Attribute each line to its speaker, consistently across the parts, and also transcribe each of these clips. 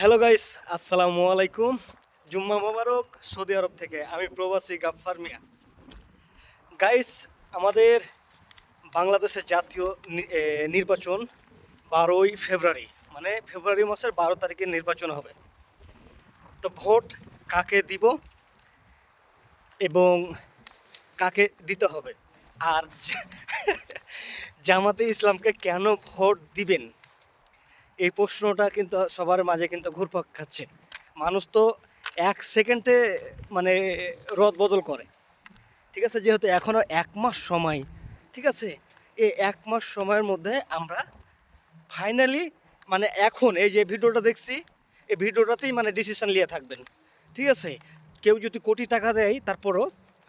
Speaker 1: Hello guys আসসালামু আলাইকুম জুম্মা মোবারক Saudi আরব থেকে। আমি প্রবাসী গাফফার মিয়া। গাইস আমাদের বাংলাদেশের জাতীয় নির্বাচন বারোই ফেব্রুয়ারি। মানে ফেব্রুয়ারি মাসের বারো তারিখে নির্বাচন হবে। তো ভোট কাকে দিব এবং কাকে দিতে হবে? আর জামাতে ইসলামকে কেন ভোট দিবেন? এই প্রশ্নটা কিন্তু সবার মাঝে কিন্তু ঘুরপাক খাচ্ছে। মানুষ তো এক সেকেন্ডে মানে রদ বদল করে। ঠিক আছে? যেহেতু এখনও এক মাস সময়, ঠিক আছে? এই এক মাস সময়ের মধ্যে আমরা ফাইনালি মানে এখন এই যে ভিডিওটা দেখছি, এই ভিডিওটাতেই মানে ডিসিশন নিয়ে থাকবেন। ঠিক আছে? কেউ যদি কোটি টাকা দেয়, তারপরও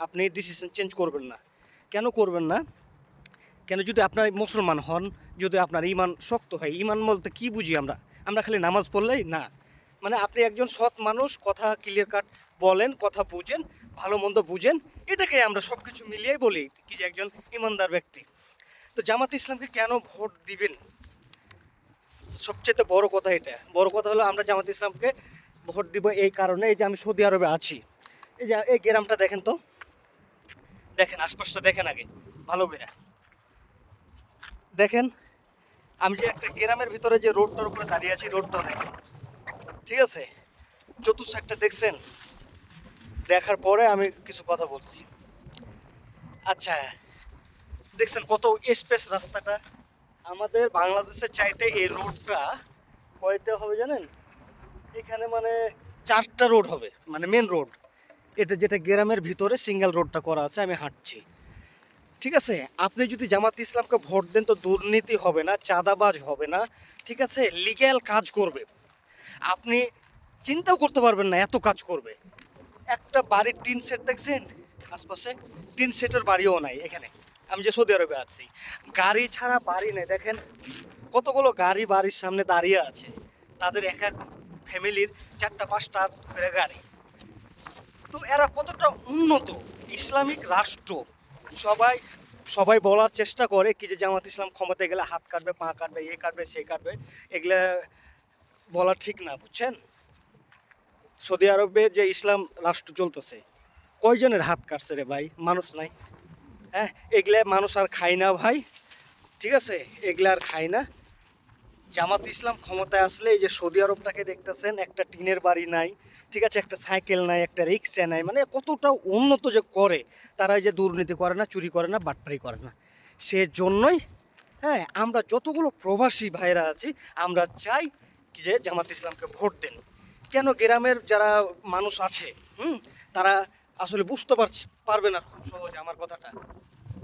Speaker 1: আপনি ডিসিশন চেঞ্জ করবেন না। কেন করবেন না? কেন যদি আপনার মুসলমান হন, যদি আপনার ইমান শক্ত হয় ইমান বলতে কি বুঝি আমরা? আমরা খালি নামাজ পড়লেই না। মানে আপনি একজন সৎ মানুষ, কথা ক্লিয়ার কাট বলেন, কথা বুঝেন, ভালো মন্দ বুঝেন, এটাকে আমরা সব কিছু মিলিয়েই বলি কি যে একজন ইমানদার ব্যক্তি। তো জামাত ইসলামকে কেন ভোট দিবেন? সবচেয়ে বড় কথা এটা। বড় কথা হলো আমরা জামাত ইসলামকে ভোট দিব এই কারণে, এই যে আমি সৌদি আরবে আছি। এই যে এই গ্রামটা দেখেন তো। দেখেন, আশপাশটা দেখেন আগে, ভালো করে। দেখেন, আমি যে একটা গ্রামের ভিতরে যে রোডটার উপরে দাঁড়িয়ে আছি রোডটা দেখেন। ঠিক আছে? চতুর্সাইডটা দেখছেন? দেখার পরে আমি কিছু কথা বলছি। আচ্ছা দেখছেন কত স্পেস রাস্তাটা? আমাদের বাংলাদেশের চাইতে এই রোডটা কয়তে হবে জানেন? এখানে মানে চারটা রোড হবে মানে মেন রোড এটা যেটা গ্রামের ভিতরে সিঙ্গেল রোডটা করা আছে, আমি হাঁটছি। ঠিক আছে? আপনি যদি জামাত ইসলামকে ভোট দেন তো দুর্নীতি হবে না, চাঁদাবাজ হবে না, ঠিক আছে? লিগ্যাল কাজ করবে। আপনি চিন্তাও করতে পারবেন না এত কাজ করবে। একটা বাড়ির টিন সেট দেখছেন? আশপাশে? টিন সেটের বাড়িও নাই এখানে। আমি যে সৌদি আরবে আছি। গাড়ি ছাড়া বাড়ি নেই। দেখেন কতগুলো গাড়ি বাড়ির সামনে দাঁড়িয়ে আছে। তাদের এক এক ফ্যামিলির চারটা পাঁচটা গাড়ি। তো এরা কতটা উন্নত? ইসলামিক রাষ্ট্র। সবাই সবাই বলার চেষ্টা করে কি যে জামাত ইসলাম ক্ষমতায় গেলে হাত কাটবে, পা কাটবে, এ কাটবে, সে কাটবে। এগুলা বলা ঠিক না, বুঝছেন? সৌদি আরবে যে ইসলাম রাষ্ট্র চলতেছে, কয়জনের হাত কাটছে রে ভাই? মানুষ নাই। হ্যাঁ? এগুলা মানুষ আর খায় না ভাই। ঠিক আছে? এগুলা আর খায় না। জামাত ইসলাম ক্ষমতায় আসলে এই যে সৌদি আরবটাকে দেখতেছেন, একটা টিনের বাড়ি নাই। ঠিক আছে, একটা সাইকেল নাই, একটা রিক্সা নাই মানে কতটা উন্নত যে করে, তারা যে দুর্নীতি করে না, চুরি করে না, বাটপারি করে না। সেজন্যই হ্যাঁ আমরা যতগুলো প্রবাসী ভাইরা আছি, আমরা চাই যে জামাত ইসলামকে ভোট দেন। কেন গ্রামের যারা মানুষ আছে, হুম, তারা আসলে বুঝতে পারছে পারবে না খুব সহজে আমার কথাটা।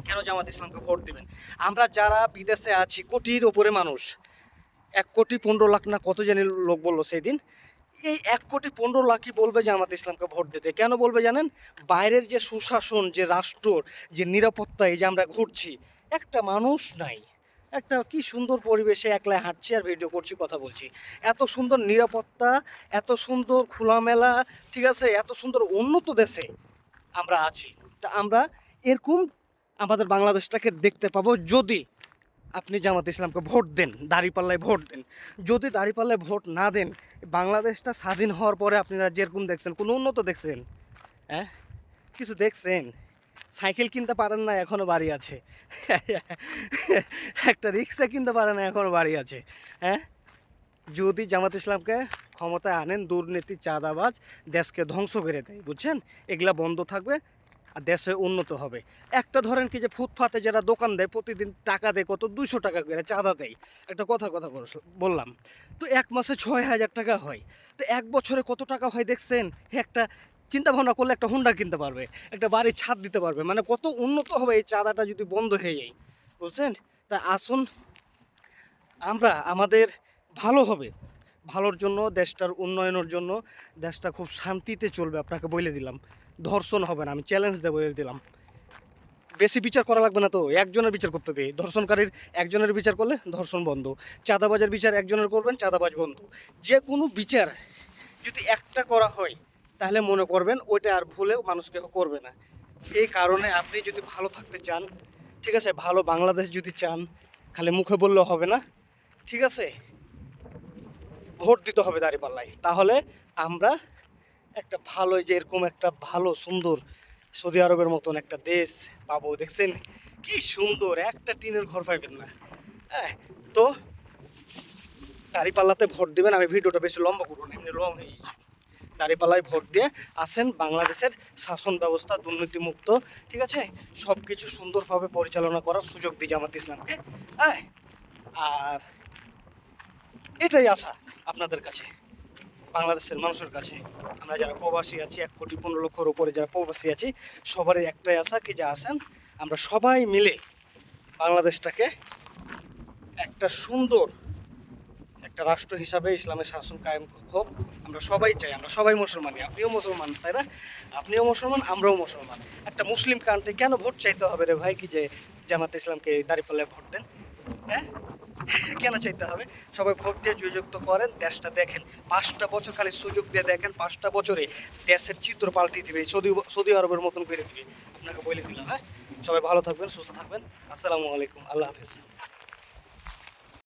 Speaker 1: কেন জামাত ইসলামকে ভোট দেবেন? আমরা যারা বিদেশে আছি, কোটির ওপরে মানুষ, এক কোটি পনেরো লাখ না কত জানি লোক বলল সেই দিন এই এক কোটি পনেরো লাখই বলবে যে আমাদের ইসলামকে ভোট দিতে। কেন বলবে জানেন? বাইরের যে সুশাসন, যে রাষ্ট্রর যে নিরাপত্তা, এই যে আমরা ঘুরছি, একটা মানুষ নাই। একটা কি সুন্দর পরিবেশে একলা হাঁটছি আর ভিডিও করছি, কথা বলছি। এত সুন্দর নিরাপত্তা, এত সুন্দর খোলামেলা, ঠিক আছে? এত সুন্দর উন্নত দেশে আমরা আছি। তা আমরা এরকম আমাদের বাংলাদেশটাকে দেখতে পাবো যদি আপনি জামাত ইসলামকে ভোট দেন, দাঁড়িপাল্লায় ভোট দেন। যদি দাঁড়িপাল্লায় ভোট না দেন, বাংলাদেশটা স্বাধীন হওয়ার পরে আপনারা যেরকম দেখছেন, কোনো উন্নত দেখছেন? হ্যাঁ? কিছু দেখছেন? সাইকেল কিনতে পারেন না এখনও বাড়ি আছে। একটা রিক্সা কিনতে পারেন না এখনও বাড়ি আছে। হ্যাঁ? যদি জামাত ইসলামকে ক্ষমতায় আনেন, দুর্নীতি, চাঁদাবাজ, দেশকে ধ্বংস করে দেয়, বুঝছেন? এগুলা বন্ধ থাকবে। দেশে উন্নত হবে। একটা ধরেন কি যে ফুটপাতে যারা দোকান দেয়, প্রতিদিন টাকা দেয় কত? দুইশো টাকা করে চাঁদা দেয়। একটা কথার কথা বললাম। তো এক মাসে ছয় হাজার টাকা হয়। তো এক বছরে কত টাকা হয় দেখছেন? একটা চিন্তা ভাবনা করলে একটা হুন্ডা কিনতে পারবে। একটা বাড়ির ছাদ দিতে পারবে। মানে কত উন্নত হবে এই চাঁদাটা যদি বন্ধ হয়ে যায়। বুঝছেন? তা আসুন, আমরা আমাদের ভালো হবে। ভালোর জন্য, দেশটার উন্নয়নের জন্য, দেশটা খুব শান্তিতে চলবে, আপনাকে বলে দিলাম। ধর্ষণ হবে না, আমি চ্যালেঞ্জ দেবো দিলাম। বেশি বিচার করা লাগবে না তো, একজনের বিচার করতে হবে ধর্ষণকারীর একজনের বিচার করলে ধর্ষণ বন্ধ। চাঁদাবাজের বিচার একজনের করবেন, চাঁদাবাজ বন্ধ। যে কোনো বিচার যদি একটা করা হয়, তাহলে মনে করবেন ওইটা আর ভুলেও মানুষ কেউ করবে না। এই কারণে আপনি যদি ভালো থাকতে চান, ঠিক আছে, ভালো বাংলাদেশ যদি চান, খালি মুখে বললেও হবে না, ঠিক আছে? ভোট দিতে হবে দাঁড়িপাল্লায়। তাহলে আমরা একটা ভালো যে এরকম একটা ভালো, সুন্দর সৌদি আরবের মতন একটা দেশ পাবো, দেখছেন? কি সুন্দর, একটা টিনের ঘর পাইবেন না। হ্যাঁ তো দাঁড়িপাল্লাতে ভোট দিবেন, আমি ভিডিওটা বেশি লম্বা করব এমনি লং হয়ে গেছে। দাঁড়িপাল্লায় ভোট দিয়ে আসেন, বাংলাদেশের শাসন ব্যবস্থা দুর্নীতিমুক্ত, ঠিক আছে? সব কিছু সুন্দরভাবে পরিচালনা করার সুযোগ দিই জামাত ইসলামকে হ্যাঁ? আর এটাই আশা আপনাদের কাছে। বাংলাদেশের মানুষের কাছে। আমরা যারা প্রবাসী আছি, এক কোটি পনেরো লক্ষর উপরে যারা প্রবাসী আছি, সবারই একটাই আশা কি যা আসেন, আমরা সবাই মিলে বাংলাদেশটাকে একটা সুন্দর একটা রাষ্ট্র হিসাবে ইসলামের শাসন কায়েম হোক। আমরা সবাই চাই, আমরা সবাই মুসলমানই আপনিও মুসলমান, তাই না? আপনিও মুসলমান, আমরাও মুসলমান। একটা মুসলিম কান্ট্রি কেন ভোট চাইতে হবে রে ভাই? কি যে জামাত ইসলামকে দাঁড়িপাল্লায় ভোট দেন। হ্যাঁ? কেন চাইতে হবে? সবাই ভোট দিয়ে জয়যুক্ত করেন, দেশটা দেখেন। পাঁচটা বছর খালি সুযোগ দিয়ে দেখেন, পাঁচটা বছরে দেশের চিত্র পাল্টে দিবে, সৌদি সৌদি আরবের মতন করে দিবে। আপনাকে বলে দিলাম হ্যাঁ? সবাই ভালো থাকবেন, সুস্থ থাকবেন। আসসালামু আলাইকুম, আল্লাহ হাফিজ।